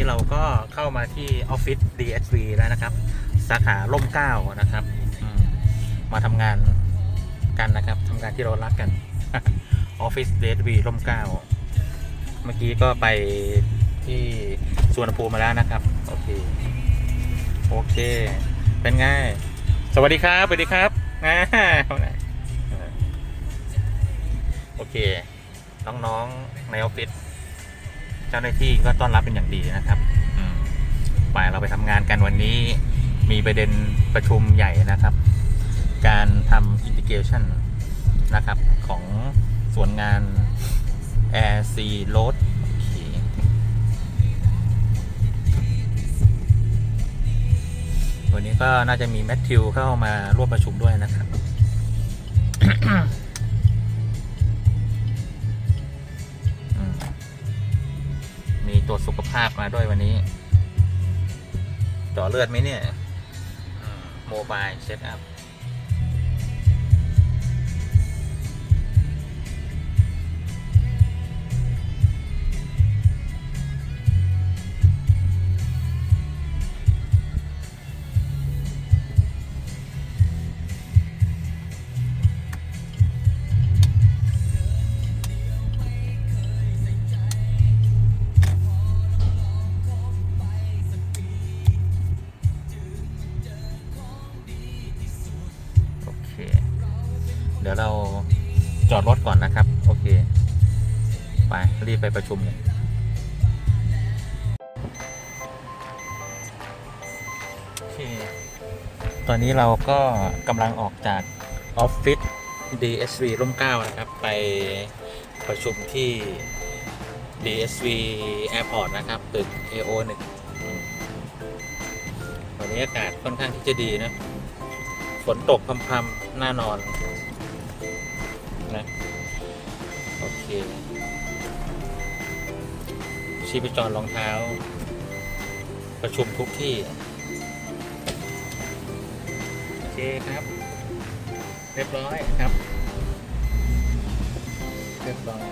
นี้เราก็เข้ามาที่ออฟฟิศ DSV แล้วนะครับ สาขาร่มเก้านะครับ มาทำงานกันนะครับทำงานที่เรารักกันออฟฟิศ DSV ร่มเก้าเมื่อกี้ก็ไปที่สวนภูมิมาแล้วนะครับ โอเค โอเค เป็นไง สวัสดีครับ สวัสดีครับอ่าโอเค น้องๆ ในออฟฟิศ เจ้าหน้าที่ก็ต้อนรับเป็นอย่างดีนะครับไปเราไปทำงานกันวันนี้มีประเด็นประชุมใหญ่นะครับ การทำอินทิเกชันนะครับของส่วนงาน Air C Load โอเควันนี้ก็น่าจะมีแมทธิวเข้ามาร่วมประชุมด้วยนะครับ จสุขภาพมาด้วยวันนี้เจาะเลือดไหมเนี่ยโมบายเช็คอัพ เดี๋ยวเราจอดรถก่อนนะครับ โอเค ไป รีบไปประชุมเลยโอเคตอนนี้เราก็กำลังออกจากออฟฟิศ DSV ร่มเก้านะครับ ไปประชุมที่ DSV Airport นะครับตึก AO 1วันนี้อากาศค่อนข้างที่จะดีนะ ฝนตกพรำๆหน้านอน นะ โอเค ชีพจรรองเท้า ประชุมทุกที่ โอเคครับ เรียบร้อยครับ เรียบร้อย